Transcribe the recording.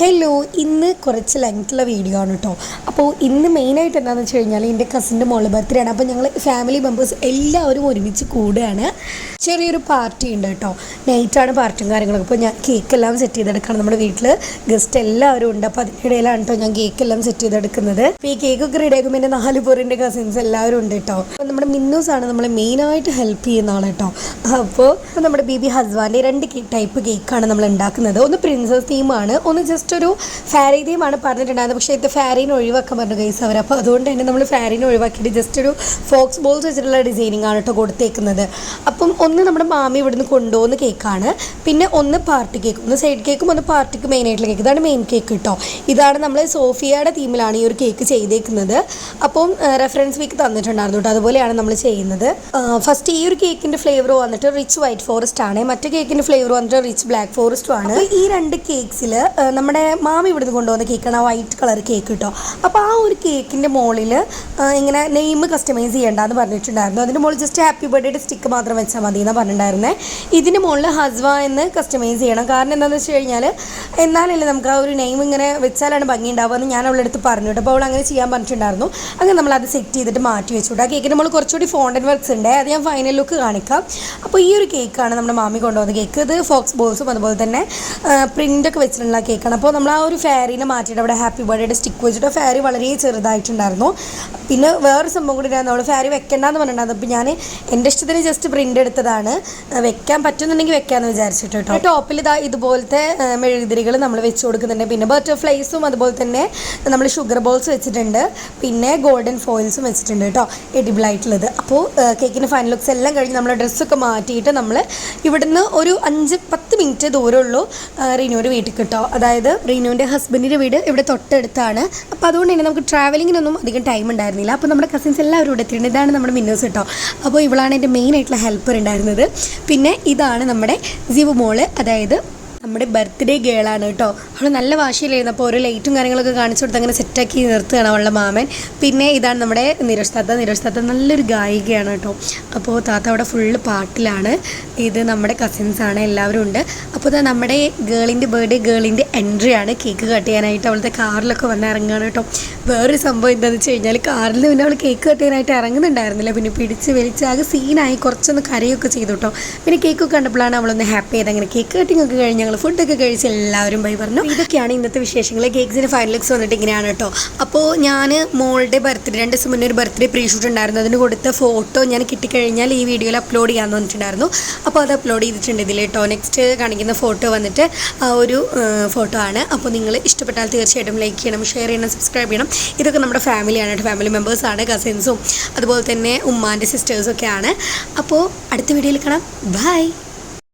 Hello ഇന്ന് കുറച്ച് ലെങ്ത്തുള്ള video ആണ് കേട്ടോ അപ്പോൾ ഇന്ന് മെയിനായിട്ട് എന്താണെന്ന് വെച്ച് കഴിഞ്ഞാൽ എന്റെ കസിന്റെ മോൾ ബർത്ത്ഡേ ആണ്. അപ്പോൾ ഞങ്ങൾ ഫാമിലി മെമ്പേഴ്സ് എല്ലാവരും ഒരുമിച്ച് കൂടുകയാണ് ചെറിയൊരു പാർട്ടി ഉണ്ട് കേട്ടോ നൈറ്റാണ് പാർട്ടിയും കാര്യങ്ങളൊക്കെ അപ്പോൾ ഞാൻ കേക്ക് എല്ലാം സെറ്റ് ചെയ്തെടുക്കണം നമ്മുടെ വീട്ടിൽ ഗസ്റ്റ് എല്ലാവരും ഉണ്ട്. അപ്പോൾ അതിനിടയിലാണ് കേട്ടോ ഞാൻ കേക്ക് എല്ലാം സെറ്റ് ചെയ്തെടുക്കുന്നത്. അപ്പോൾ ഈ കേക്കൊക്കെ റെഡി ആക്കുമ്പോൾ എന്റെ നാല് പേരിന്റെ കസിൻസ് എല്ലാവരും ഉണ്ട് കേട്ടോ അപ്പോൾ നമ്മുടെ മിന്നൂസാണ് നമ്മളെ മെയിനായിട്ട് ഹെൽപ്പ് ചെയ്യുന്ന ആൾ കേട്ടോ അപ്പോൾ നമ്മുടെ ബേബി ഹസ്ബാന്റെ രണ്ട് ടൈപ്പ് കേക്കാണ് നമ്മൾ ഉണ്ടാക്കുന്നത്. ഒന്ന് പ്രിൻസസ് തീമാണ് ഒന്ന് ജസ്റ്റ് ഒരു ഫാരി തീമാണ് പറഞ്ഞിട്ടുണ്ടായിരുന്നത്. പക്ഷേ ഇത് ഫാരീനെ ഒഴിവാക്കാൻ പറഞ്ഞു ഗൈസ് അവർ. അപ്പോൾ അതുകൊണ്ട് തന്നെ നമ്മൾ ഫാരീനെ ഒഴിവാക്കിയിട്ട് ജസ്റ്റ് ഒരു ഫോക്സ് ബോൾസ് വെച്ചിട്ടുള്ള ഡിസൈനിങ് ആണ് കേട്ടോ കൊടുത്തേക്കുന്നത്. അപ്പം ഒന്ന് നമ്മുടെ മാമി ഇവിടുന്ന് കൊണ്ടുപോകുന്ന കേക്കാണ് പിന്നെ ഒന്ന് പാർട്ടി കേക്ക് ഒന്ന് സൈഡ് കേക്കും ഒന്ന് പാർട്ടിക്ക് മെയിൻ ആയിട്ടുള്ള കേക്ക് ഇതാണ് മെയിൻ കേക്ക് കേട്ടോ ഇതാണ് നമ്മൾ സോഫിയയുടെ തീമിലാണ് ഈ ഒരു കേക്ക് ചെയ്തേക്കുന്നത്. അപ്പം റെഫറൻസ് വീക്ക് തന്നിട്ടുണ്ടായിരുന്നു കേട്ടോ അതുപോലെയാണ് നമ്മൾ ചെയ്യുന്നത്. ഫസ്റ്റ് ഈ ഒരു കേക്കിന്റെ ഫ്ലേവർ വന്നിട്ട് റിച്ച് വൈറ്റ് ഫോറസ്റ്റ് ആണ്. മറ്റേ കേക്കിന്റെ ഫ്ലേവർ വന്നിട്ട് റിച്ച് ബ്ലാക്ക് ഫോറസ്റ്റും ആണ്. ഈ രണ്ട് കേക്ക്സിൽ നമ്മുടെ മാമി ഇവിടുന്ന് കൊണ്ടുവന്ന കേക്കാണ് വൈറ്റ് കളർ കേക്ക് കേട്ടോ അപ്പോൾ ആ ഒരു കേക്കിന്റെ മുകളിൽ ഇങ്ങനെ നെയിം കസ്റ്റമൈസ് ചെയ്യേണ്ടെന്ന് പറഞ്ഞിട്ടുണ്ടായിരുന്നു. അതിന്റെ മുകളിൽ ജസ്റ്റ് ഹാപ്പി ബർത്ത്ഡേയുടെ സ്റ്റിക്ക് മാത്രം വെച്ചാൽ മതി എന്നാണ് പറഞ്ഞിട്ടുണ്ടായിരുന്നത് ഇതിന്റെ മുകളിൽ ഹസ്വ എന്ന് കസ്റ്റമൈസ് ചെയ്യണം. കാരണം എന്താണെന്ന് വെച്ച് കഴിഞ്ഞാൽ എന്നാലല്ലേ നമുക്ക് ആ ഒരു നെയിം ഇങ്ങനെ വെച്ചാലാണ് ഭംഗി ഉണ്ടാവുക എന്ന് ഞാൻ അവളുടെ അടുത്ത് പറഞ്ഞു കേട്ടോ. അപ്പോൾ അവൾ അങ്ങനെ ചെയ്യാൻ പറഞ്ഞിട്ടുണ്ടായിരുന്നു. അങ്ങനെ നമ്മൾ അത് സെറ്റ് ചെയ്തിട്ട് മാറ്റി വെച്ചു ആ കേക്കിന് നമ്മൾ കുറച്ചുകൂടി ഫോണ്ടൻ വർക്ക്സ് ഉണ്ട്. അത് ഞാൻ ഫൈനൽ ലുക്ക് കാണിക്കാം. അപ്പോൾ ഈ ഒരു കേക്കാണ് നമ്മുടെ മാമി കൊണ്ടുവന്ന കേക്ക് ഇത് ഫോക്സ് ബോൾസും അതുപോലെ തന്നെ പ്രിന്റൊക്കെ വെച്ചിട്ടുള്ള കേക്കാണ് അപ്പോൾ നമ്മൾ ആ ഒരു ഫെയറിനെ മാറ്റിയിട്ട് അവിടെ ഹാപ്പി ബർത്ത്ഡേയുടെ സ്റ്റിക്ക് വെച്ചിട്ട് ഫാരി വളരെ ചെറുതായിട്ടുണ്ടായിരുന്നു. പിന്നെ വേറൊരു സംഭവം കൂടി ഞാൻ നമ്മൾ ഫാരി വെക്കണ്ടെന്ന് പറഞ്ഞിട്ടുണ്ടായിരുന്നു അപ്പോൾ ഞാൻ എന്റെ ഇഷ്ടത്തിന് ജസ്റ്റ് പ്രിന്റ് എടുത്തതാണ്. വെക്കാൻ പറ്റുന്നുണ്ടെങ്കിൽ വെക്കാമെന്ന് വിചാരിച്ചിട്ട് കേട്ടോ. ടോപ്പിൽ ഇതാ ഇതുപോലത്തെ മെഴുകുതിരികൾ നമ്മൾ വെച്ച് കൊടുക്കുന്നുണ്ട്. പിന്നെ ബട്ടർഫ്ലൈസും അതുപോലെ തന്നെ നമ്മൾ ഷുഗർ ബോൾസ് വെച്ചിട്ടുണ്ട്. പിന്നെ ഗോൾഡൻ ഫോയിൽസും വെച്ചിട്ടുണ്ട് കേട്ടോ. എഡിബിൾ ആയിട്ടുള്ളത്. അപ്പോൾ കേക്കിന്റെ ഫൈനൽ ലുക്സ് എല്ലാം കഴിഞ്ഞ് നമ്മൾ ഡ്രസ്സൊക്കെ മാറ്റിയിട്ട് നമ്മൾ ഇവിടുന്ന് ഒരു അഞ്ച് പത്ത് മിനിറ്റ് ദൂരമുള്ളൂ റിനൂർ വീട്ടിൽ കിട്ടോ. അതായത് റീനുവിന്റെ ഹസ്ബൻഡിന്റെ വീട് ഇവിടെ തൊട്ടടുത്താണ്. അപ്പോൾ അതുകൊണ്ട് തന്നെ നമുക്ക് ട്രാവലിങ്ങിനൊന്നും അധികം ടൈം ഉണ്ടായിരുന്നില്ല. അപ്പോൾ നമ്മുടെ കസിൻസ് എല്ലാവരും ഇവിടെ എത്തിയിട്ടുണ്ട്. ഇതാണ് നമ്മുടെ മിന്നോസ് കേട്ടോ. അപ്പോൾ ഇവളാണ് എന്റെ മെയിൻ ആയിട്ടുള്ള ഹെൽപ്പർ ഉണ്ടായിരുന്നത്. പിന്നെ ഇതാണ് നമ്മുടെ ജിവു മോൾ അതായത് നമ്മുടെ ബർത്ത്ഡേ ഗേളാണ് കേട്ടോ. അവൾ നല്ല വാശിയിലായിരുന്നു. അപ്പോൾ ഓരോ ലൈറ്റും കാര്യങ്ങളൊക്കെ കാണിച്ചു കൊടുത്ത് അങ്ങനെ സെറ്റാക്കി നിർത്തുകയാണ് അവളുടെ മാമൻ. പിന്നെ ഇതാണ് നമ്മുടെ നിരോഷ് താത്ത നിരോഷ് താത്ത നല്ലൊരു ഗായികയാണ് കേട്ടോ. അപ്പോൾ താത്ത അവിടെ ഫുള്ള് പാട്ടിലാണ്. ഇത് നമ്മുടെ കസിൻസാണ് എല്ലാവരും ഉണ്ട്. അപ്പോൾ ഇതാ നമ്മുടെ ഗേളിന്റെ ബർത്ത്ഡേ ഗേളിന്റെ എൻട്രി ആണ്. കേക്ക് കട്ട് ചെയ്യാനായിട്ട് അവളുടെ കാറിലൊക്കെ വന്ന് ഇറങ്ങുകയാണ് കേട്ടോ. വേറൊരു സംഭവം എന്താണെന്ന് വെച്ച് കഴിഞ്ഞാൽ കാറിൽ പിന്നെ അവൾ കേക്ക് കട്ട് ചെയ്യാനായിട്ട് ഇറങ്ങുന്നുണ്ടായിരുന്നില്ല. പിന്നെ പിടിച്ച് വലിച്ച് ആകെ സീനായി കുറച്ചൊന്ന് കരയൊക്കെ ചെയ്തു കേട്ടോ. പിന്നെ കേക്കൊക്കെ കണ്ടപ്പോഴാണ് അവളൊന്ന് ഹാപ്പി ആയത്. അങ്ങനെ കേക്ക് കട്ടിംഗ് ഒക്കെ കഴിഞ്ഞ് ഞങ്ങൾ ഫുഡൊക്കെ കഴിച്ച് എല്ലാവരും ബൈ പറഞ്ഞു. ഇതൊക്കെയാണ് ഇന്നത്തെ വിശേഷങ്ങൾ. കേക്ക്സിന് ഫൈനൽ ലുക്സ് വന്നിട്ട് ഇങ്ങനെയാണ് കേട്ടോ. അപ്പോൾ ഞാൻ മോളുടെ ബർത്ത്ഡേ രണ്ട് ദിവസം മുന്നേ ഒരു ബർത്ത്ഡേ പ്രീ ഷൂട്ട് ഉണ്ടായിരുന്നു. അതിന് കൊടുത്ത ഫോട്ടോ ഞാൻ കിട്ടിക്കഴിഞ്ഞാൽ ഈ വീഡിയോയിൽ അപ്ലോഡ് ചെയ്യാമെന്ന് വന്നിട്ടുണ്ടായിരുന്നു അപ്പോൾ അത് അപ്ലോഡ് ചെയ്തിട്ടുണ്ട് ഇതിൽ കേട്ടോ. നെക്സ്റ്റ് കാണിക്കുന്ന ഫോട്ടോ വന്നിട്ട് ആ ഒരു ഫോട്ടോ ആണ്. അപ്പോൾ നിങ്ങൾ ഇഷ്ടപ്പെട്ടാൽ തീർച്ചയായിട്ടും ലൈക്ക് ചെയ്യണം ഷെയർ ചെയ്യണം സബ്സ്ക്രൈബ് ചെയ്യണം. ഇതൊക്കെ നമ്മുടെ ഫാമിലിയാണ് കേട്ടോ. ഫാമിലി മെമ്പേഴ്സാണ് കസിൻസും അതുപോലെ തന്നെ ഉമ്മാന്റെ സിസ്റ്റേഴ്സൊക്കെയാണ് അപ്പോൾ അടുത്ത വീഡിയോയിൽ കാണാം. ബൈ